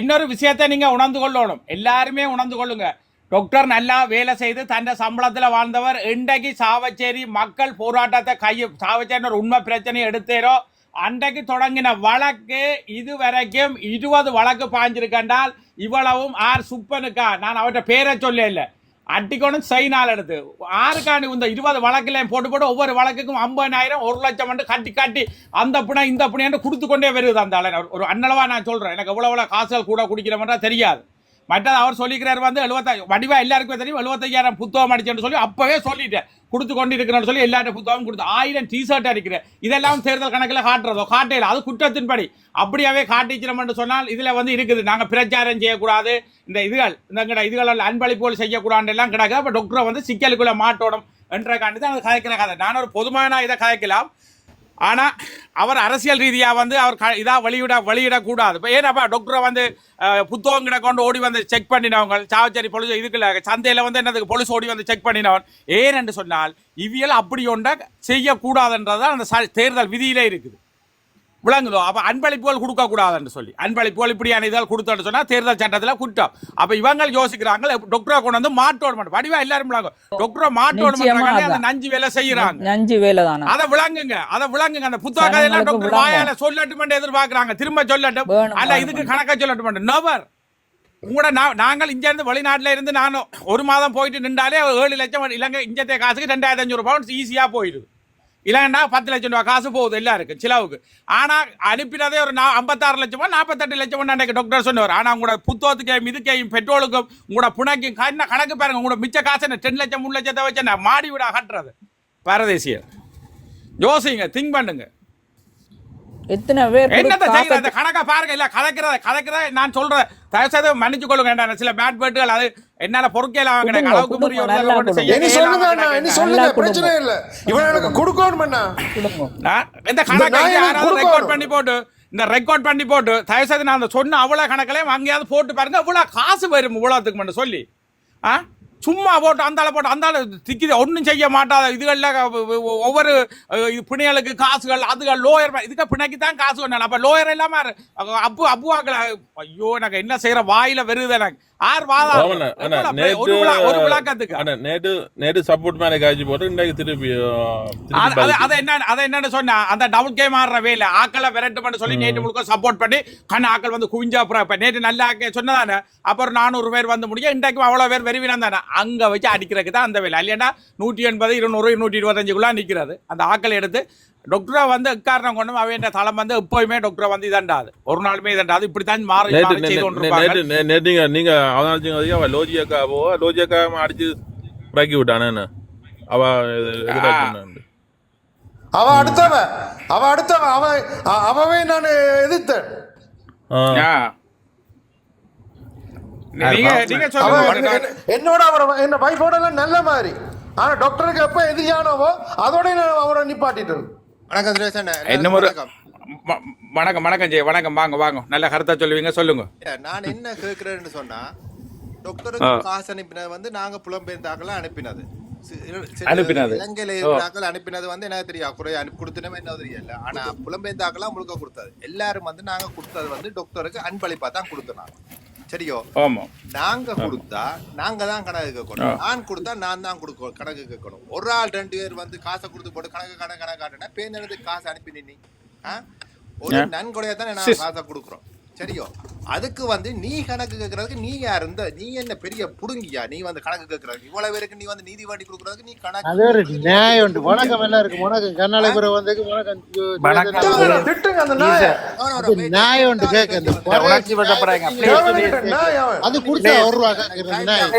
இன்னொரு விஷயத்தை நீங்க உணர்ந்து கொள்ளணும். எல்லாருமே உணர்ந்து கொள்ளுங்க. டாக்டர் நல்லா வேலை செய்து தன் சம்பளத்தில் வாழ்ந்தவர் இன்றைக்கு சாவச்சேரி மக்கள் போராட்டத்தை கையை சாவச்சேரி ஒரு உண்மை பிரச்சனையை எடுத்தேரோ அன்றைக்கு தொடங்கின வழக்கு இதுவரைக்கும் இருபது வழக்கு பாஞ்சிருக்கண்டால் இவ்வளவும் ஆர் சுப்பனுக்கா? நான் அவர்கிட்ட பேரை சொல்ல இல்லை. அட்டிக்கணும் சைனால் எடுத்து. ஆறுக்காண்டி இந்த இருபது வழக்கில் போட்டு போட்டு ஒவ்வொரு வழக்குக்கும் ஐம்பதாயிரம் ஒரு லட்சம் வந்து கட்டி கட்டி அந்த பிணை இந்த புணைன்னு கொடுத்து கொண்டே வருது அந்த அளவு ஒரு அன்னளவாக நான் சொல்கிறேன் எனக்கு எவ்வளோ எவ்வளோ காசுகள் கூட குடிக்கிறோம்ன்றா தெரியாது. மற்றது அவர் சொல்லிக்கிறார் வந்து எழுபத்தா வடிவா எல்லாருக்குமே தெரியும் எழுபத்தையாயிரம் புத்தகம் அடிச்சேன்னு சொல்லி அப்பவே சொல்லிட்டேன். கொடுத்து கொண்டு இருக்கிறேன்னு சொல்லி எல்லாரும் புத்தகம் கொடுத்து ஆயிரம் டிஷர்ட் அடிக்கிறேன். இதெல்லாம் தேர்தல் கணக்கில் காட்டுறதோ? காட்டையில் அது குற்றத்தின்படி. அப்படியாவே காட்டிச்சிடமென்று சொன்னால் இதில் வந்து இருக்குது. நாங்கள் பிரச்சாரம் செய்யக்கூடாது. இந்த இதுகள் இந்த கிட இதுகள் அன்பளிப்புகள் செய்யக்கூடாது எல்லாம் கிடக்கு. அப்போ டாக்டரை வந்து சிக்கலுக்குள்ள மாட்டோடும் என்ற காண்டி தான் அது கதைக்கிற கதை. நான் ஒரு பொதுமான இதை கதைக்கலாம். ஆனால் அவர் அரசியல் ரீதியாக வந்து அவர் க- இதாக வெளியிட வெளியிடக்கூடாது. இப்போ ஏன்னாப்பா டாக்டரை வந்து புத்தகம் கிட்ட கொண்டு ஓடி வந்து செக் பண்ணினவங்க சாவச்சேரி பொலிஸ் இதுக்குள்ள சந்தையில் வந்து என்னதுக்கு பொலிஸ் ஓடி வந்து செக் பண்ணினவன். ஏன் என்று சொன்னால் இவியல் அப்படி ஒன்றை செய்யக்கூடாதுன்றதான் அந்த ச- தேர்தல் விதியிலே இருக்குது. விளங்குதோ? அப்ப அன்பளிப்புகள் கொடுக்க கூடாதுன்னு சொல்லி. அன்பளிப்புகள் இப்படியான இதழ் கொடுத்தோன்னு சொன்னா தேர்தல் சட்டத்துல குற்றம். அப்ப இவங்க யோசிக்கிறாங்க டாக்டரை கொண்டு வந்து மாட்டோட மாட்டோம் வடிவா எல்லாரும் விளங்கு. டாக்டரை மாட்டோட அந்த. நஞ்சு வேலை செய்யறாங்க. நஞ்சு வேலை தானா? அத விளங்குங்க. அத விளங்குங்க. அந்த புத்தக கதையெல்லாம் டாக்டர். வாயால சொல்லட்டும் எதிர்பார்க்கறாங்க. திரும்ப சொல்லட்டும். அல்ல இதுக்கு. கணக்கா சொல்லட்டும் நவர் உங்களோட நாங்கள் இங்க இருந்து வெளிநாட்டுல இருந்து நானும் ஒரு மாதம் போயிட்டு நின்றாலே ஏழு லட்சம் இலங்கை இஞ்சத்தை காசுக்கு ரெண்டாயிரத்தி அஞ்சூறு பவுண்ட் ஈஸியா போயிடுது. இல்லைன்னா பத்து லட்சம் ரூபா காசு போகுது எல்லாருக்கும் சிலவுக்கு. ஆனால் அனுப்பினதே ஒரு நா- ஐம்பத்தாறு லட்சமா நாற்பத்தெட்டு லட்சம் அன்றைக்கு டாக்டர் சொன்னவர் ஆனால் உங்களோட புத்தோத்துக்கையும் இதுக்கையும் பெட்ரோலுக்கும் உங்களோட புனைக்கும் கண்ண கணக்கு பாருங்க உங்களோட மிச்ச காசு என்ன டென் லட்சம் மூணு லட்சத்தை வச்சு என்ன மாடி விட அகற்றுறது பரதேசியர். யோசிங்க திங்க் பண்ணுங்க. எத்தனை பேர் என்னத்த செய்யற அந்த கணக்கா பாருங்க. இல்ல கதைக்கிறத கதைக்கிறத நான் சொல்றேன். தயவு செய்து மன்னிச்சு கொள்ளுங்க வேண்டாம் சில பேட் பேட்டுகள் அது என்னால பொறுக்கையில வாங்கின கொடுங்க, அளவுக்கு நல்லா பிரச்சனை இல்ல. இவன் எனக்கு கொடுக்கணும் இந்த கணக்கை யாராவது. ரெக்கார்ட் பண்ணி போட்டு இந்த ரெக்கார்ட் பண்ணி போட்டு தயவு செய்து நான் அந்த சொன்ன அவ்வளவு கணக்கிலையும் அங்கேயாவது போட்டு பாருங்க. இவ்வளவு காசு வரும் இவ்வளோத்துக்கு மட்டும் சொல்லி. ஆ? சும்மா போட்டு அந்தால போட்டு அந்தால திக்கிது ஒன்றும் செய்ய மாட்டாத. இதுகளில் ஒவ்வொரு பிணைகளுக்கு காசுகள் அதுகள் லோயர் இதுக்கு பிணைக்கு தான் காசு வேணும் அப்போ லோயர் இல்லாமல் அப்பு அப்புவாக்கள் ஐயோ எனக்கு என்ன செய்கிற வாயில வருது எனக்கு. ஆறு ஒரு நேற்று நேற்று சப்போர்ட் மேலே காய்ச்சி போட்டு இன்றைக்கு திருப்பி அது- என்ன அது என்னன்னு சொன்னா அந்த டபுள் கேம் ஆடுற வேலை ஆக்களை விரட்டு பண்ண சொல்லி நேற்று முழுக்க சப்போர்ட் பண்ணி கண் ஆக்கள் வந்து குவிஞ்சா இப்ப நேற்று நல்ல ஆக்க சொன்னதானே அப்புறம் நானூறு பேர் வந்து முடியும் இன்றைக்கும் அவ்வளவு பேர் வெறுவினம் தானே. அங்க வச்சு அடிக்கிறதுக்கு தான் அந்த வேலை. இல்லையா நூற்றி எண்பது இருநூறு நூற்றி இருபத்தஞ்சுக்குள்ள நிக்கிறது. அந்த ஆக்களை எடுத்து டாக்டரை வந்து எக்காரணம் கொண்டு அவன் தளம் வந்து எப்போயுமே டாக்டரை வந்து இதண்டாது. ஒரு நாளுமே இதண்டாது. இப்படித்தான் மாறி நேற்று மாறி நேற்று நீங்க நீங்க அவனாச்சுங்க அவ லோஜியக்கா போவா லோஜியக்கா அடிச்சு புறாக்கி விட்டானே அவ. அவ அடுத்தவ அவ அடுத்தவ அவ அவவே நான் எதிர்த்தேன். என்னோட அவர என்ன வைஃபோட நல்ல மாதிரி. ஆனா டாக்டருக்கு எப்ப எதிரியானவோ அதோட நான் அவரை நிப்பாட்டிட்டேன் வணக்கம் சுரேஷ். என்ன ஒரு வணக்கம். வணக்கம் ஜெய் வணக்கம் வாங்க வாங்க. நல்ல கருத்தா சொல்லுவீங்க சொல்லுங்க. நான் என்ன கேட்கிறேன்னு சொன்னா டாக்டருக்கு காசு அனுப்பினது வந்து நாங்க புலம்பெயர்ந்தாக்கள் அனுப்பினது. அனுப்பினது. இலங்கையில இருக்கிறாக்கள் அனுப்பினது வந்து எனக்கு தெரியும் குறை அனுப்பி கொடுத்தனமே என்ன தெரியல. ஆனா புலம்பெயர்ந்தாக்கெல்லாம் முழுக்க கொடுத்தது. எல்லாரும் வந்து நாங்க கொடுத்தது வந்து டாக்டருக்கு அன்பளிப்பா தான் கொடுத்தோம் சரியோ? ஆமா. நாங்க கொடுத்தா நாங்க தான் கணக்கு கேட்கணும். நான் கொடுத்தா நான் தான் கொடுக்க கணக்கு கேட்கணும். ஒரு ஆள் ரெண்டு பேர் வந்து காசை கொடுத்து போட்டு கணக்கு கணக்கு கணக்கு காட்டினா பேருந்து காசு அனுப்பி நின்னி? ஒரு நன்கொடையா தானே நான் காசை கொடுக்குறோம். சரியோ அதுக்கு வந்து நீ கணக்கு கேட்கறதுக்கு நீ யார்? இந்த நீ என்ன பெரிய புடுங்கியா? நீ வந்து கணக்கு கேட்கறதுக்கு இவ்வளவு பேருக்கு நீ வந்து நீதி வாண்டி கொடுக்கறதுக்கு நீ அது ஒரு கணக்கு நியாயம் உண்டு. வணக்கம் எல்லாருக்கும் வணக்கம். கர்நாடகபுரம் வந்து வணக்கம். திட்டுங்க அந்த நாய. நியாயம் உண்டு. கேட்க பொறை- உணர்ச்சி வசப்படுறாங்க. நாய் அது கொடுத்தா ஒரு ரூபா கேட்கறது மாட்டேன்.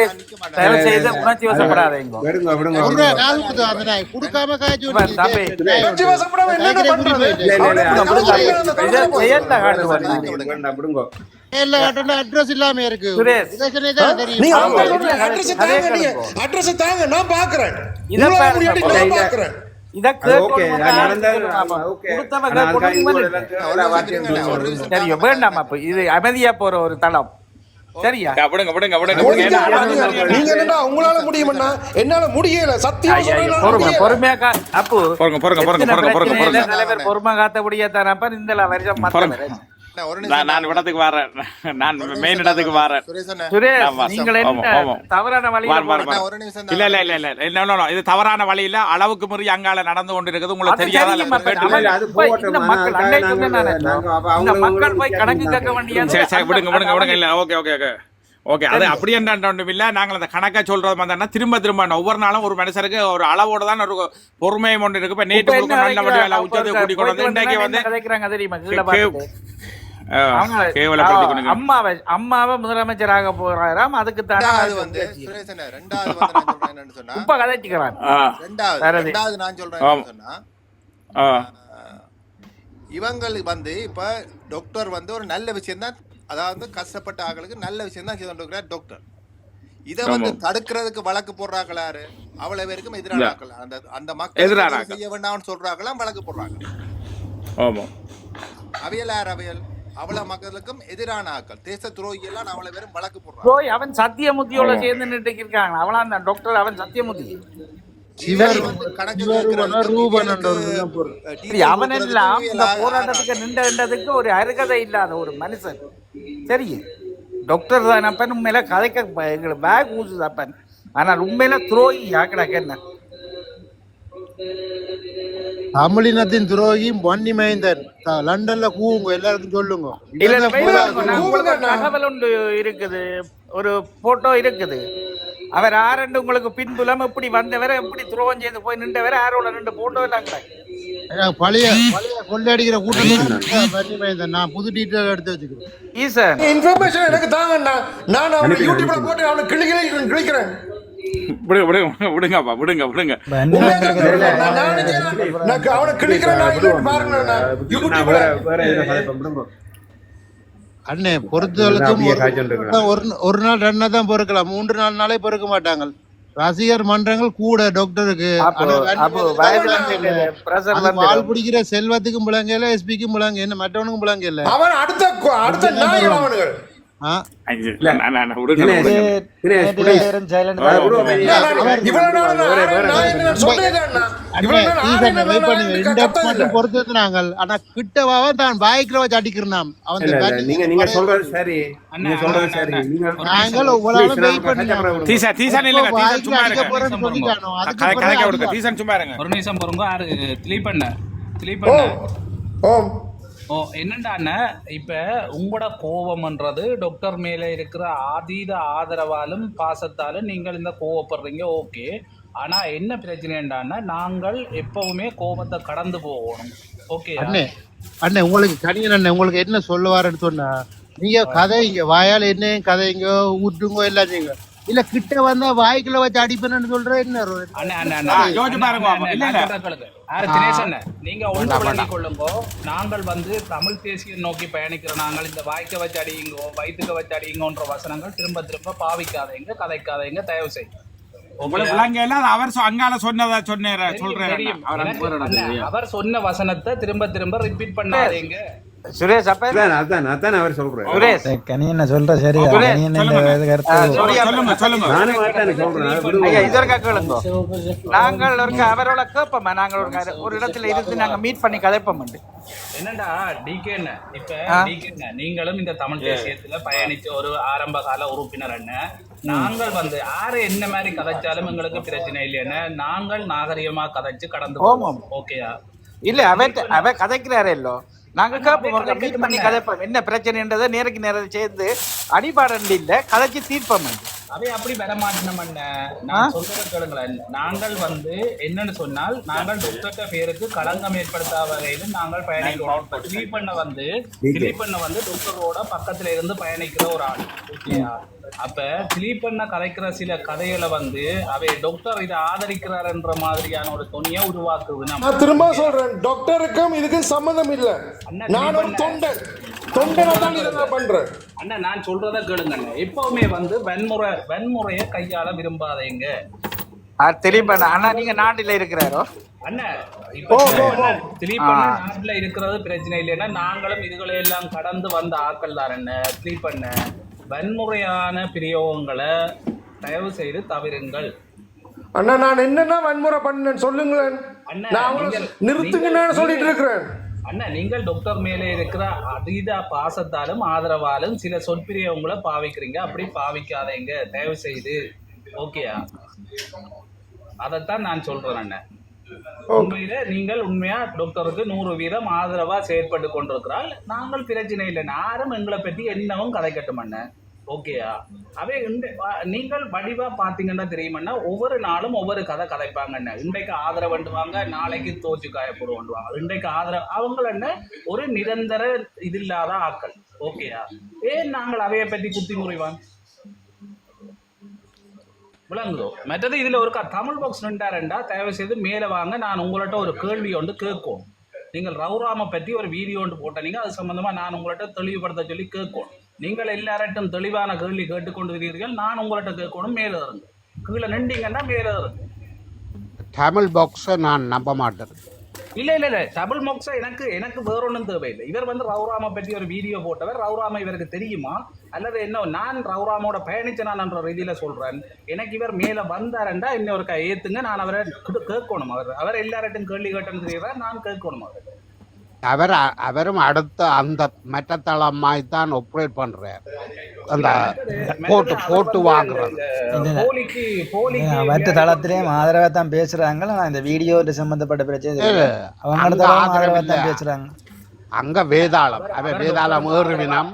தயவு செய்து உணர்ச்சி வசப்படாதீங்க விடுங்க விடுங்க ஒரு ரூபா காசு கொடுத்தா அந்த நாய். கொடுக்காம காய்ச்சி உணர்ச்சி வசப்படாம என்னென்ன பண்றது? இல்ல, இல்ல, அட்ரஸ் இல்லாம இருக்கு. நீங்க அட்ரஸ் தாங்க நீங்க. அட்ரஸ் தாங்க நான் பாக்குறேன். நான். பாக்குறேன். அமைதியா போற ஒரு தளம். சரியா? விடுங்க விடுங்க விடுங்க. நீங்க என்னடா உங்களால முடியுமண்ணா என்னால முடியல. சத்தியமா சொல்றேன் பொறுமை. பொறுமையா அப்பு. பொறுங்க, பொறுங்க, பொறுங்க, பொறுங்க, பொறுங்க, பொறுங்க. பொறுமை காத்த முடியாதான் அப்ப இந்த வருஷம் நான் நிமிஷம் நான் இடத்துக்கு வரேன். நான் மெயின் இடத்துக்கு வரேன். சுரேஷ் அண்ணா. சுரேஷ் ஆமா, நீங்கள் ஆமா, என்ன ஆமா. தவறான வழியில வார், வார், போறீங்க. அண்ணா, ஒரு நிமிஷம் இல்ல இல்ல இல்ல இல்ல. இல்ல. இது தவறான வழியில அளவுக்கு மீறி அங்கால நடந்து கொண்டு இருக்குது உங்களுக்கு தெரியாத? மக்கள். போய் கணக்கு கேட்க சரி விடுங்க விடுங்க விடுங்க. இல்ல ஓகே ஓகே ஓகே. ஓகே அது அப்படி என்ன ஒன்றும் இல்ல. நாங்கள் அந்த கணக்கை சொல்றது மாதிரினா திரும்ப திரும்ப ஒவ்வொரு நாளும் ஒரு மனுஷருக்கு ஒரு அளவோட தான் ஒரு பொறுமையும் ஒன்று இருக்கு. இப்ப நேற்று நல்ல? உச்சத்தை கூட்டி கொண்டு வந்து இன்றைக்கு வந்தா அம்மாவை அம்மாவை முதலமைச்சராக போறாராம் அதுக்கு ரெண்டாவது வந்து அண்ணா, ரெண்டாவது வந்து என்னன்னு சொன்னா இப்ப கதைச்சுக்கிறான் ஆ, ரெண்டாவது? ரெண்டாவது நான் சொல்றேன் சொன்னா இவங்களுக்கு வந்து இப்ப டாக்டர் வந்து ஒரு நல்ல விஷயம் தான் அதாவது கஷ்டப்பட்ட ஆட்களுக்கு நல்ல விஷயம் தான் செய்து டாக்டர் இதை வந்து. தடுக்கிறதுக்கு வழக்கு போடுறாங்களாரு? அவ்வளவு பேருக்கும் எதிரான ஆட்கள். அந்த அந்த மக்கள். செய்ய வேண்டாம்னு சொல்றாங்களாம் வழக்கு போடுறாங்க. ஆமா. அவியல் யார் அவியல்? அவ்வளவு மக்களுக்கும் எதிரான ஆட்கள் தேச துரோகி எல்லாம் அவ்வளவு பேரும் வழக்கு போய் அவன் சத்தியமுத்தியோட சேர்ந்து நின்று இருக்காங்க அவனா அந்த டாக்டர் அவன் சத்தியமுத்தி. இவர் வந்து கணக்கு சிவரூபனா ரூபன் என்ற ஒரு கேட்கறதுக்கு, இனம் பொருள். அஹ், சரி, டீச்சர் அவன் கொடுக்கறதுக்கு எல்லாம் இந்த போராட்டத்துக்கு நின்றதுக்கு ஒரு அருகதை இல்லாத ஒரு மனுஷன். சரி டாக்டர் தான் அப்பன் உண்மையில கதைக்க எங்களுக்கு பேக் ஊசுது அப்பன். ஆனால் உண்மையில துரோகி யாக்கிடாக்க என்ன? தமிழினத்தின் துரோகியும் வன்னி மைந்தன் லண்டன்ல கூவுங்க எல்லாருக்கும் சொல்லுங்க. இல்ல தகவல் ஒன்று இருக்குது. ஒரு போட்டோ இருக்குது. அவர் ஆரண்டு உங்களுக்கு பின்புலம் எப்படி வந்தவரை எப்படி துரோகம் செய்து போய் நின்றவரை ஆரோட நின்று போட்டோ எல்லாம் பழைய பழைய கொள்ளையடிக்கிற கூட்டம் வன்னி மைந்தன் நான் புது டீட்டெயில் எடுத்து வச்சுக்கிறேன். ஈசன் இன்ஃபர்மேஷன் எனக்கு தாங்க நான் அவனை யூடியூப்ல போட்டு அவனை கிளிக்கிறேன் கிளிக்கிறேன் விடுங்க விடுங்க விடுங்கப்பா விடுங்க விடுங்க. அண்ணே பொறுத்தவரைக்கும் ஒரு- நாள் ரெண்டு தான் பொறுக்கலாம். மூன்று நாலு நாளே பொறுக்க மாட்டாங்க. ரசிகர் மன்றங்கள் கூட டாக்டருக்கு பால் பிடிக்கிற செல்வத்துக்கும் முழங்கல எஸ்பிக்கும் முழங்க என்ன மற்றவனுக்கும் முழங்க இல்ல. அவன் அடுத்த அடுத்த நாங்கள் ஆனா கிட்டவாவ தான் பாய்க்கிற வச்சு அவன் நீங்க நீங்க சொல்றது சரி நீங்க சொல்றது சரி நீங்க நாங்கள் ஒவ்வொரு சும்மா இருங்க கதைக்க விடுங்க சும்மா இருங்க ஒரு நிமிஷம் பொறுங்க ஆறு ஓம். ஓ என்னண்டாண்ண? இப்போ உங்களோட கோபம்ன்றது டாக்டர் மேலே இருக்கிற அதீத ஆதரவாலும் பாசத்தாலும் நீங்கள் இந்த கோவப்படுறீங்க ஓகே. ஆனால் என்ன பிரச்சனைண்டான்னா நாங்கள் எப்பவுமே கோபத்தை கடந்து போகணும். ஓகே அண்ணே அண்ணே உங்களுக்கு கணியன் அண்ணே உங்களுக்கு என்ன சொல்ல வரேன்னு சொன்னா நீங்க கதை இங்கே வாயால் என்ன கதைங்க ஊட்டுங்க எல்லாம் செய்யுங்க இல்ல கிட்ட வந்தா வாய்க்குள்ள வச்சு அடிப்பேன்னு சொல்ற என்ன நீங்க ஒன்று விளங்கிக் கொள்ளுங்கோ நாங்கள் வந்து தமிழ் தேசியம் நோக்கி பயணிக்கிற நாங்கள் இந்த வாய்க்க வச்சு அடியுங்கோ வயிற்றுக்க வச்சு அடியுங்கோன்ற வசனங்கள் திரும்ப திரும்ப பாவிக்காதீங்க கதைக்காதீங்க தயவு அது அவர் சொ- அங்கால சொன்னதா சொன்னேன் தெரியும், சொல்றேன். அவர் சொன்ன வசனத்தை திரும்ப திரும்ப ரிப்பீட் பண்ணாதீங்க. சுரேஷ் அப்ப அதான் அதான் அவர் சொல்றேன் சுரேஷ். கனியண்ண சொல்ற? சரி சுரேஷ், கனியண்ண இந்த சொல்லுங்க. இது கருத்து? ஆ, sorry, சொல்லுங்க சொல்லுங்க. நானும் மாட்டானு சொல்றேன். அதை விடுங்க. ஐயா இதற்கா கேளுங்க. நாங்கள் ஒரு அவரோட கேட்போமா நாங்கள் ஒரு இடத்துல இருந்து நாங்க மீட் பண்ணி கதைப்போம் என்னடா டிகே இப்ப நீங்களும் இந்த தமிழ் தேசியத்துல பயணிச்ச ஒரு ஆரம்ப கால உறுப்பினர் என்ன? நாங்கள் வந்து யாரு என்ன மாதிரி கதைச்சாலும் எங்களுக்கு பிரச்சனை இல்லைன்னு நாங்கள் நாகரிகமா கதைச்சு கடந்து. ஓகேயா இல்ல அவ அவ கதைக்கிறாரே இல்லோ. நாங்க கேட்போம் மீட் பண்ணி கதைப்போம். என்ன பிரச்சனைன்றதை நேருக்கு நேரம் சேர்ந்து அடிபாடண்டு இல்ல கதைச்சு தீர்ப்போம் அவை அப்படி வர மாட்டோம் நான் சொல்றத கேளுங்களேன். நாங்கள் வந்து என்னன்னு சொன்னால் நாங்கள் டாக்டர்கிட்ட பேருக்கு களங்கம் ஏற்படுத்தாத வகையில் நாங்கள் பயணிக்கிறோம். இப்போ திலீபண்ண வந்து திலீபண்ண வந்து டாக்டரோட பக்கத்துல இருந்து பயணிக்கிற ஒரு ஆள். ஓகேயா அப்ப திலீபண்ண கதைக்கிற சில கதைகளை வந்து அவை டாக்டர் இதை ஆதரிக்கிறாருன்ற மாதிரியான ஒரு துணியை உருவாக்குது நம்ம. நான் திரும்ப சொல்றேன். டாக்டருக்கும் இதுக்கும் சம்மந்தம் இல்ல. நான் ஒரு தொண்டன் தொண்டனை தான் இதை பண்றேன் அண்ணா நான் சொல்றத கேளுங்க அண்ணா எப்பவுமே வந்து வன்முறை வன்முறையை கையாள விரும்பாதீங்க. தெளிப்பா ஆனா நீங்க நாட்டில இருக்கிறாரோ? அண்ணா இப்போ திலீப் அண்ணா நாட்டுல இருக்கிறது பிரச்சனை இல்லைன்னா நாங்களும் இதுகளை எல்லாம் கடந்து வந்த ஆக்கள் தான் என்ன திலீப் வன்முறையான பிரயோகங்களை தயவு செய்து தவிருங்கள். அண்ணா நான் என்னென்ன வன்முறை பண்ணேன் சொல்லுங்களேன். அண்ணா, நான் நிறுத்துங்கன்னு சொல்லிட்டு இருக்கிறேன். அண்ணா நீங்கள் டாக்டர் மேலே இருக்கிற அதீத பாசத்தாலும் ஆதரவாலும் சில சொற்பிரியவங்களை பாவிக்கிறீங்க. அப்படி பாவிக்காதீங்க. தயவு செய்து ஓகேயா அதைத்தான் நான் சொல்றேன் அண்ணன் உண்மையில நீங்கள் உண்மையா டாக்டருக்கு நூறு வீதம் ஆதரவா செயற்பட்டு கொண்டிருக்கிறால் நாங்கள் பிரச்சனை இல்லை. யாரும் எங்களை பற்றி என்னவும் கதைக்கட்டும் அண்ணன் ஓகேயா அவே நீங்கள் வடிவா பாத்தீங்கன்னா தெரியுமன்னா ஒவ்வொரு நாளும் ஒவ்வொரு கதை கதைப்பாங்கன்னு இன்றைக்கு ஆதரவு வேண்டுவாங்க நாளைக்கு தோச்சு காயப்படுவாங்க இன்றைக்கு ஆதரவு அவங்கள என்ன? ஒரு நிரந்தர இது இல்லாத ஆக்கள் ஓகேயா ஏன் நாங்கள் அவையை பற்றி குத்தி முறைவான் விளங்குதோ? மற்றது இதுல ஒரு க- தமிழ் பாக்ஸ் ரெண்டா தயவு செய்து மேலே வாங்க. நான் உங்கள்ட்ட ஒரு கேள்வி ஒன்று கேட்கும் நீங்கள் ரவுராம பற்றி ஒரு வீடியோ ஒன்று போட்டீங்க அது சம்பந்தமா நான் உங்கள்ட்ட தெளிவுபடுத்த சொல்லி கேட்கும் நீங்கள் எல்லார்ட்டும் தெளிவான கேள்வி கேட்டுக்கொண்டிருக்கிறீர்கள் நான் உங்கள்ட்ட கேட்கணும் மேலே இருங்க கீழே நின்றீங்கன்னா மேலே இருங்க தமிழ் பாக்ஸை நான் நம்ப மாட்டேன். இல்ல இல்ல இல்ல. டபுள் மொக்ஸா எனக்கு எனக்கு வேற ஒன்றும் தேவையில்லை. இவர் வந்து ரவுராம பற்றி ஒரு வீடியோ போட்டவர். ரவுராம இவருக்கு தெரியுமா? அல்லது என்ன நான் ரவுராமோட பயணிச்சனான்ற ரீதியில சொல்றேன். எனக்கு இவர் மேல வந்தாரண்டா? இன்னொரு க- ஏத்துங்க. நான் அவரை கேட்கணும். அவர் அவர் எல்லார்ட்டும் கேள்வி கேட்டேன்னு தெரியுறார் நான் கேட்கணும் அவர். அவர் அவரும் அடுத்த அந்த மெட்டத்தளமாய் தான் ஆப்ரேட் பண்றார். அந்த போட்டு போட்டு வாங்குறது. போலிக்கு போலிக்கு மற்ற தளத்திலேயும் ஆதரவா தான் பேசுறாங்க. நான் இந்த வீடியோ சம்பந்தப்பட்ட பிரச்சனை ஆதரவு இல்ல. தான் பேசுறாங்க. அங்க வேதாளம். அவ வேதாளம் ஏறுவினம்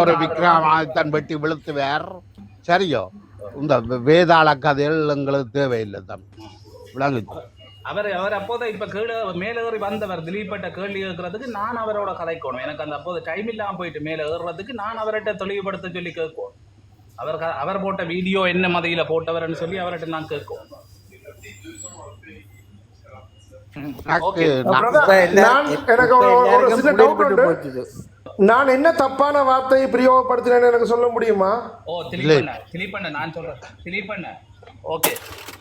ஒரு விக்ரமாதித்தன் வெட்டி விழுத்துவார். சரியோ? இந்த வேதாள கதைகள் எங்களுக்கு தேவையில்லை தம் விளங்குச்சு அவர் அவர் அப்போதான் இப்ப கீழே மேல ஏறி வந்தவர் திலீப்பட்ட கேள்வி கேட்கறதுக்கு நான் அவரோட கதைக்கணும் எனக்கு அந்த அப்போது டைம் இல்லாம போயிட்டு மேல ஏறுறதுக்கு நான் அவர்கிட்ட தெளிவுபடுத்த சொல்லி கேட்கும் அவர் அவர் போட்ட வீடியோ என்ன மதியில போட்டவர்னு சொல்லி அவர்கிட்ட நான் கேட்கும் நான் என்ன தப்பான வார்த்தையை பிரயோகப்படுத்தினேன்னு எனக்கு சொல்ல முடியுமா? ஓ திலீப்பண்ண திலீப்பண்ண நான் சொல்றேன். திலீப்பண்ண. ஓகே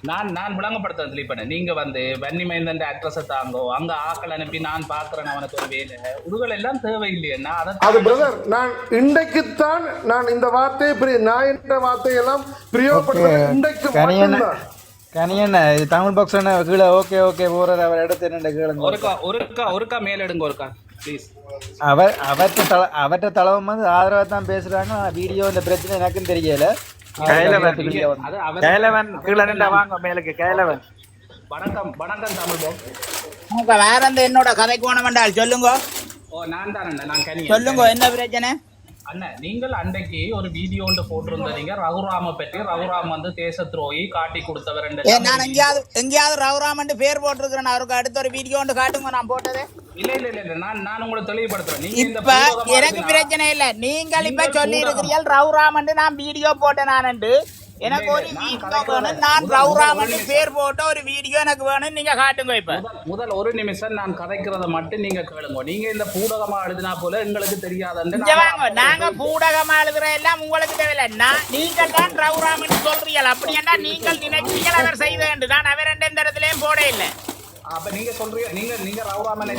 நான் நான் விளங்கப்படுத்துறேன் திலீப்பண்ண நீங்க வந்து வன்னிமைந்தன் அட்ரஸை தாங்கோ அங்க ஆக்கள் அனுப்பி நான் பாக்குறேன் அவனுக்கு ஒரு வேலை. உருகள் எல்லாம் தேவையில்லையா அதை அது பிரதர் நான் இன்றைக்குத்தான் நான் இந்த வார்த்தையை பிரி- நான் என்ற வார்த்தையெல்லாம் பிரயோகப்படுத்துறேன் இன்றைக்கு கனியண்ண தமிழ் பாக்ஸ் என்ன கீழே ஓகே ஓகே போறாரு அவர் எடுத்து என்னண்ட கேளுங்க ஒருக்கா ஒருக்கா ஒருக்கா மேல எடுங்க ஒருக்கா ப்ளீஸ் அவர் அவற்ற தள அவற்ற தளம் வந்து ஆதரவா தான் பேசுறாங்க வீடியோ இந்த பிரச்சனை எனக்கும் தெரியல. கேலவன் கீழே நின்றா வாங்க மேலுக்கு. கேலவன். வணக்கம் வணக்கம் தமிழ் பாக்ஸ் உங்க வேற எந்த என்னோட கதைக்கு என்றால் சொல்லுங்க. ஓ நான் தான் அண்ணன் நான் கனி சொல்லுங்க என்ன பிரச்சனை? அண்ணன் நீங்கள் அன்றைக்கு ஒரு வீடியோ ஒன்று போட்டிருந்தீங்க. ரகுராம பற்றி. ரகுராம் வந்து தேச துரோகி காட்டி கொடுத்தவர் நான் எங்கேயாவது எங்கேயாவது ரவுராமன் பேர் போட்டிருக்கிறேன். அவருக்கு அடுத்த ஒரு வீடியோ ஒன்று காட்டுங்க நான் போட்டது. இல்ல இல்ல இல்ல இல்ல. நான் நான் உங்களை தெளிவுபடுத்துறேன். இப்ப எனக்கு பிரச்சனை இல்ல. நீங்கள் இப்ப சொல்லி. இருக்கிறீர்கள் ரவுராமன் நான் வீடியோ போட்டேன் நான் எனக்கு ஒரு வீடியோ. வேணும். நான் ரவுராமன் பேர் போட்ட ஒரு வீடியோ எனக்கு வேணும். நீங்க காட்டுங்க இப்ப. முதல் ஒரு நிமிஷம் நான் கதைக்கிறத மட்டும் நீங்க கேளுங்க. நீங்க இந்த பூடகமா எழுதினா போல எங்களுக்கு தெரியாதுன்னு நாங்க பூடகமா எழுதுற எல்லாம் உங்களுக்கு தேவையில்ல. நான் நீங்கள் தான் ரவுராமன் சொல்றீர்கள். அப்படி என்றா நீங்கள் நினைக்கிறீர்கள் அவர் செய்த என்று. நான் அவர் எந்த இடத்துலயும் போட இல்லை. அப்ப நீங்க சொல்றீங்க நீங்க நீங்க ரவுராமன்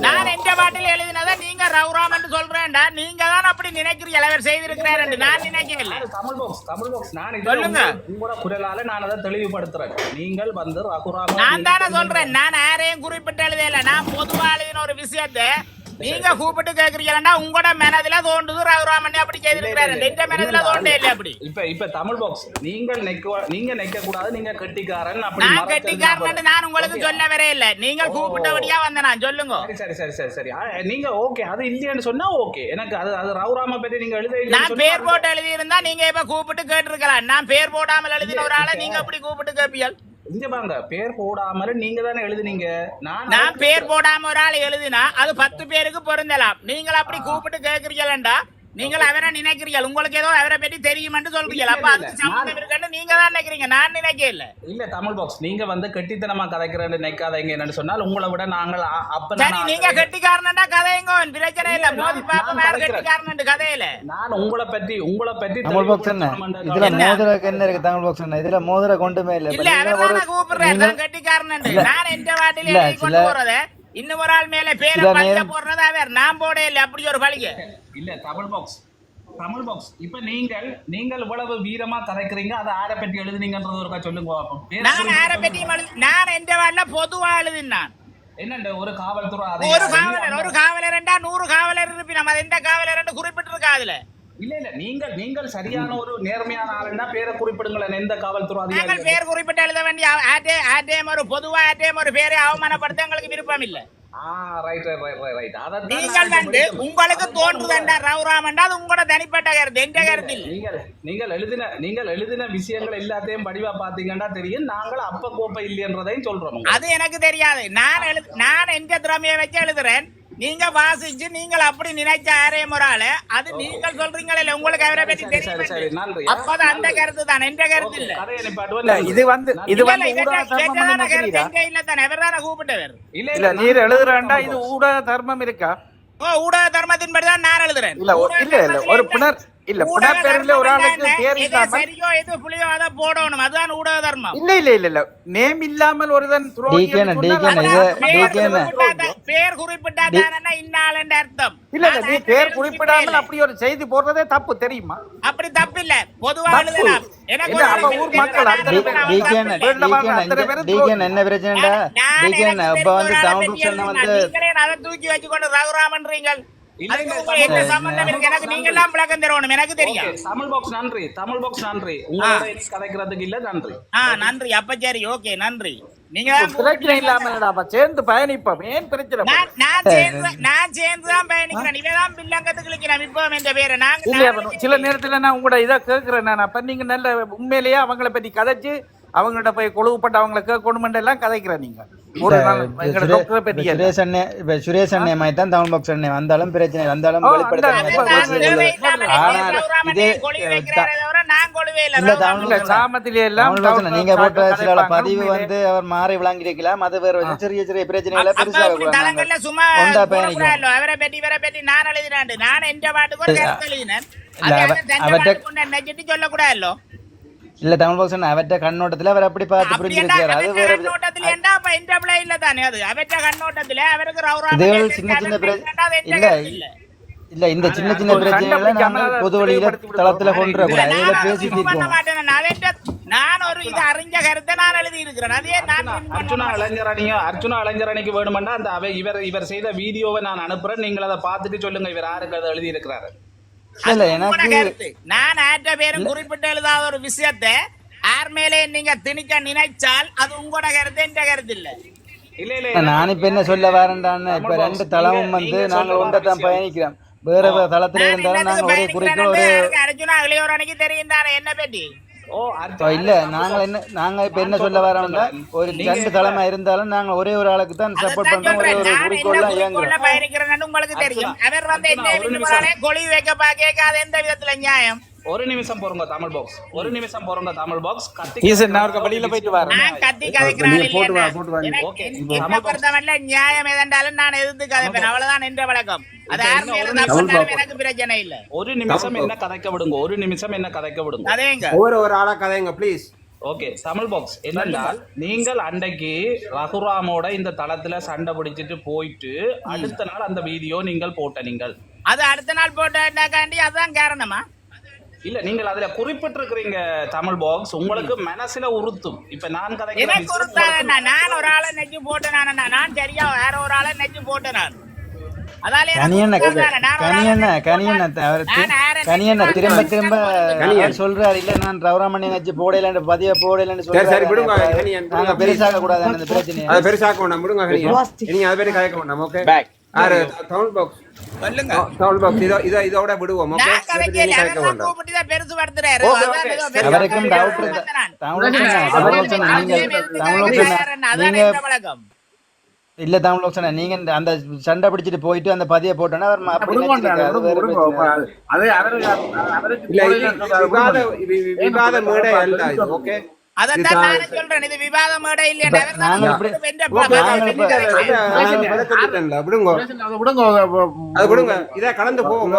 நான் எந்த பாட்டில் எழுதினதை நீங்க ரவுராம் என்று சொல்றேன்டா. நீங்க தான் அப்படி நினைக்கிறீர்கள் அவர் செய்திருக்கிறார் நான் நினைக்கவில்லை? தமிழ் பாக்ஸ் தமிழ் பாக்ஸ் நான் இதை சொல்லுங்க. உங்க- உங்களோட குரலால நான் அதை தெளிவுபடுத்துறேன். நீங்கள் வந்து ரகுராம நான் தானே சொல்றேன். நான் யாரையும் குறிப்பிட்டு எழுதல நான் பொதுவா எழுதின ஒரு விஷயத்தை நீங்க கூப்பிட்டு கேக்குறீங்களா உங்களோட மனதுல தோண்டுது ரகுராமன் அப்படி செய்திருக்கிறாரு. எந்த மனதுல தோண்டே இல்லை அப்படி. இப்ப இப்ப தமிழ் பாக்ஸ் நீங்கள் நெக்க நீங்க நெக்க கூடாது நீங்க கெட்டிக்காரன் அப்படி நான் கெட்டிக்காரன் நான் உங்களுக்கு. சொல்ல வரே இல்ல. நீங்கள் கூப்பிட்டபடியா வந்த நான் சொல்லுங்க. சரி சரி சரி சரி நீங்க ஓகே அது இல்லையான்னு சொன்னா ஓகே எனக்கு அது அது ரவுராம பற்றி நீங்க எழுத நான் பேர் போட்டு எழுதி இருந்தா நீங்க இப்ப கூப்பிட்டு கேட்டிருக்கலாம். நான் பேர் போடாமல் எழுதின ஒரு ஆளை நீங்க அப்படி கூப்பிட்டு கேப்பியல் இங்க பாங்க பேர் போடாமல நீங்க தானே எழுதுனீங்க. நான் நான் பேர் போடாம ஒரு ஆள் எழுதினா அது பத்து பேருக்கு பொருந்தலாம். நீங்கள் அப்படி கூப்பிட்டு கேக்குறீங்களா நீங்கள் அவரை நினைக்கிறீர்கள். உங்களுக்கு ஏதோ அவரை பற்றி தெரியுமென்று சொல்றீங்க அப்ப அதுக்கு சம்பந்தம் இருக்குன்னு நீங்க தான் நினைக்கிறீங்க. நான் நினைக்க இல்ல. இல்ல தமிழ் பாக்ஸ் நீங்க வந்து கெட்டித்தனமா கதைக்கிறேன்னு நினைக்காதீங்க என்னன்னு சொன்னால் உங்களை விட நாங்கள் அப்ப சரி நீங்க கெட்டிக்காரன்டா கதைங்க பிரச்சனை இல்ல. இல்ல, மோதி யார் கதைக்கிறேன். கெட்டிக்காரன் கதையில. நான் உங்களை பற்றி உங்களை பற்றி தமிழ் பாக்ஸ் என்ன? இதுல? மோதிரக்கு என்ன இருக்கு தமிழ் பாக்ஸ் என்ன? இதுல மோதிர கொண்டுமே இல்ல. இல்ல அவர் கூப்பிடுறேன் நான் கெட்டிக்காரன். நான் எந்த வாட்டில கொண்டு போறத? இன்னும் ஒரு ஆள் மேல பேரை போடுறது அவர். நான் போட இல்ல. அப்படி ஒரு பழிக இல்ல தமிழ் பாக்ஸ் தமிழ் பாக்ஸ் இப்ப நீங்கள் நீங்கள் இவ்வளவு வீரமா கதைக்கிறீங்க அதை ஆரை பற்றி எழுதுனீங்கன்றது ஒருக்கா சொல்லுங்க நான் எழுதி நான் எந்த வாட்டில பொதுவா எழுதினான் என்னண்ட ஒரு காவல்துறை ஒரு காவலர் ஒரு காவலர் ரெண்டா நூறு காவலர் இருப்பினம் அது எந்த காவலர் குறிப்பிட்டிருக்கா அதுல இல்ல இல்ல நீங்கள் நீங்கள் சரியான ஒரு நேர்மையான ஆளுன்னா பேரை குறிப்பிடுங்களேன் எந்த காவல்துறை அதிகாரி பேர் குறிப்பிட்டு எழுத வேண்டிய ஆட்டே ஆட்டேம் ஒரு பொதுவா ஆட்டேம் ஒரு பேரை அவமானப்படுத்த எங்களுக்கு விருப்பம் இல்ல. நீங்கள் வந்து உங்களுக்கு தோன்றுதண்டா ரவுராமண்டா அது உங்களோட தனிப்பட்ட கருத்து எந்த கருத்து நீங்கள் நீங்கள் எழுதின நீங்கள் எழுதின விஷயங்கள் எல்லாத்தையும் படிவா பாத்தீங்கன்னா தெரியும். நாங்கள் அப்ப கோப்பை இல்லைன்றதையும் சொல்றோம். அது எனக்கு தெரியாது. நான் நான் எந்த திறமையை வச்சு எழுதுறேன்? நீங்க வாசிச்சு நீங்கள் அப்படி நினைச்ச ஆரே முறால அது நீங்கள் சொல்றீங்களே உங்களுக்கு அவரை பத்தி தெரியும்? அப்போது அந்த கருத்து தான் எந்த கருத்து இல்ல. இது வந்து இது வந்து இவற்றான கருத்து எங்க இல்ல தானே? அவர் தானே கூப்பிட்டவர்? இல்ல இல்ல நீர் எழுதுறாண்டா இது ஊடக தர்மம் இருக்கா? ஓ ஊடக தர்மத்தின்படி தான் நான் எழுதுறேன். இல்ல இல்ல இல்ல ஒரு? புனர் இல்ல பேர்ல ஒரு ஆளுக்கு? பேர் எது இல்லாமல் சரியோ எது புளியோ அதை போடணும். அதுதான் ஊடக தர்மம். இல்ல இல்ல இல்ல இல்ல. நேம் இல்லாமல் ஒருதன் துரோகி பேர் டீக்கேன. குறிப்பிட்டா- பேர் குறிப்பிட்டா தானே இன்னாள் அர்த்தம். இல்ல இல்ல நீ பேர் குறிப்பிடாமல். அப்படி ஒரு செய்தி போடுறதே தப்பு தெரியுமா? அப்படி தப்பு இல்ல. பொதுவா. எழுதலாம் எனக்கு அப்ப ஊர் மக்கள் என்ன பிரச்சனைடா எனக்கு இப்ப வந்து டவுன் அதை தூக்கி தமிழ் பாக்ஸ் நன்றி. தமிழ் பாக்ஸ் நன்றி. உங்களோட இனி கதைக்கிறதுக்கு இல்ல நன்றி. ஆ நன்றி. அப்ப சரி ஓகே நன்றி. நீங்க பிரச்சனை இல்லாமல் அப்ப சேர்ந்து பயணிப்போம். ஏன் பிரச்சனை? நான் நான் சேர்ந்து நான் சேர்ந்து தான் பயணிக்கிறேன் இவதான் பில்லங்கத்துக்கு இழுக்கிறேன் இப்போ என்ற பேரு நாங்க சில நேரத்துல நான் உங்களோட இதை கேட்கிறேன் நான். அப்ப நீங்க நல்ல உண்மையிலேயே அவங்கள பத்தி கதைச்சு அவங்கள்ட்ட போய் கொழுவுப்பட்டு அவங்கள கேட்கணுமென்று எல்லாம் கதைக்கிறேன் நீங்க. ஒரு நாள் டாக்டரை. சுரேஷ் அண்ணே இப்ப சுரேஷ் அண்ணே மாதிரி தான் தமிழ் பாக்ஸ் அண்ணே. வந்தாலும் பிரச்சனை. வந்தாலும் வெளிப்படுத்த நீங்க போட்ட சில பதிவு. வந்து அவர் மாறி விளங்கிருக்கலாம் அது வேற சிறிய சிறிய பிரச்சனைகளை பெருசாக சும்மா அவரை பற்றி இவரை பற்றி நான் எழுதினாண்டு. நான் எந்த பாட்டுக்கு இல்ல, தமிழ் பாக்ஸ் அவர்ட்ட கண்ணோட்டத்துல அவர் அப்படி பார்த்து புரிஞ்சிருக்காரு அது அவற்ற வேற கண்ணோட்டத்துல என்ன அப்ப இல்ல தானே அது அவற்ற கண்ணோட்டத்துல அவருக்கு எழுதி சின்ன சின்ன பிரச்சனை இல்ல இல்ல இந்த சின்ன சின்ன பிரச்சனைகளை அதை பொது வழியில தளத்துல. கொண்டு நான் இதுல அதை பேசி இது பண்ண தீர்க்கணும் மாட்டேன் நான் அவற்ற- நான் ஒரு இது அறிஞ்ச கருத்தை நான் எழுதி இருக்கிறேன் அதே நான் அர்ச்சுனா பண்ண அர்ச்சுனா மாட்டேன். இளைஞர் அணியோ அர்ச்சுனா இளைஞர் அணிக்கு வேணுமெண்டா அந்த அவை இவர் இவர் செய்த வீடியோவை நான் அனுப்புறேன் நீங்கள் அதை பார்த்துட்டு சொல்லுங்க இவர் யாருக்கு அதை எழுதி இருக்கிறாரு இல்ல எனக்கு கருத்து. நான் ஆற்ற பேரும் குறிப்பிட்டு எழுதாத ஒரு விஷயத்தை யார் மேலே நீங்க திணிக்க நினைச்சால் அது உங்களோட கருத்து என்ற கருத்து இல்ல. இல்ல இல்ல நான் இப்ப என்ன சொல்ல வரேன்டான்னு இப்ப ரெண்டு தளமும் வந்து நீங்க நாங்கள் சொல்ல ஒன்றை தான் வர பயணிக்கிறோம். வேற வேற தளத்துல இருந்தாலும் நாங்க ஒரே குறிக்கோள் ஒரே அர்ஜுனா இளையோர் அன்னைக்கு தெரியும் தானே என்ன அர்ச்சுனா இல்ல நாங்க என்ன நாங்க இப்ப என்ன சொல்ல வரோம்னா ஒரு ரெண்டு தலைமை இருந்தாலும் நாங்க ஒரே ஒரு ஆளுக்கு தான் சப்போர்ட் பண்றோம் ஒரே. ஒரு நான் என்ன குறிக்கோள் தான் குறிக்கோள்ல இயங்குறோம் உங்களுக்கு தெரியும். அவர் வந்து என்ன. கொழி வைக்க பாக்க அது எந்த விதத்துல நியாயம்? ஒரு நிமிஷம் போறங்க தமிழ் பாக்ஸ் ஒரு நிமிஷம் போறங்க தமிழ் பாக்ஸ் கத்தி ஈசன் நான் ஒருக்கா வெளியில போயிட்டு வரேன். நான் கத்தி கதைக்கிறான் போட்டு வா? போட்டு வா. ஓகே. என்ன தமிழ் பொறுத்தவரையில நியாயம் எதென்றாலும் நான் எதிர்த்து கதைப்பேன். அவ்வளவுதான் என்ற வழக்கம் ஒரு நிமிஷம். இருந்தாலும் எனக்கு பிரச்சனை இல்ல. ஒரு நிமிஷம் என்ன கதைக்க விடுங்க ஒரு நிமிஷம் என்ன கதைக்க விடுங்க. அதேங்க ஒவ்வொரு ஒரு ஆளா கதைங்க ப்ளீஸ் ஓகே தமிழ் பாக்ஸ் என்னென்றால் நீங்கள் அன்றைக்கு ரகுராமோட இந்த தளத்துல சண்டை பிடிச்சிட்டு போயிட்டு அடுத்த நாள் அந்த வீடியோ நீங்கள் போட்ட நீங்கள். அது அடுத்த நாள் போட்டாண்டி அதுதான் காரணமா? இல்ல நீங்கள் அதுல குறிப்பிட்டிருக்கிறீங்க தமிழ் பாக்ஸ். உங்களுக்கு மனசுல உறுத்தும். இப்ப நான் கதைக்கிற எனக்கு உங்களுக்கு- நான் ஒரு ஆளை நெஞ்சு போட்டேன் நான் சரியா வேற ஒரு ஆளை நெஞ்சு போட்டேன் நான். திரும்ப? திரும்ப சொல்றாரு இல்ல நான் ரவுராமணி வச்சு போடலன்னு பதிய போடலன்னு சொல்றாரு பெருசாக கூடாது அந்த பிரச்சனையை. அதை பெருசாக்க வேண்டாம் விடுங்க கனியா நீங்க அதை பேரு கதைக்க வேண்டாம் ஓகே தமிழ் பாக்ஸ் சொல்லுங்க தமிழ் பாக்ஸ் இதோ இதோ இதோட விடுவோம் ஓகே பெருசு படுத்துறாரு அவருக்கும். டவுட் நீங்க இல்ல தமிழ் லோசனா நீங்க அந்த சண்டை பிடிச்சிட்டு போயிட்டு அந்த பதிய போட்டோன்னா அவர் விவாத மேடை ஓகே அதைத்தான் நானும் சொல்றேன். இது விவாத மேடை இல்லையா இதை கடந்து போவோம்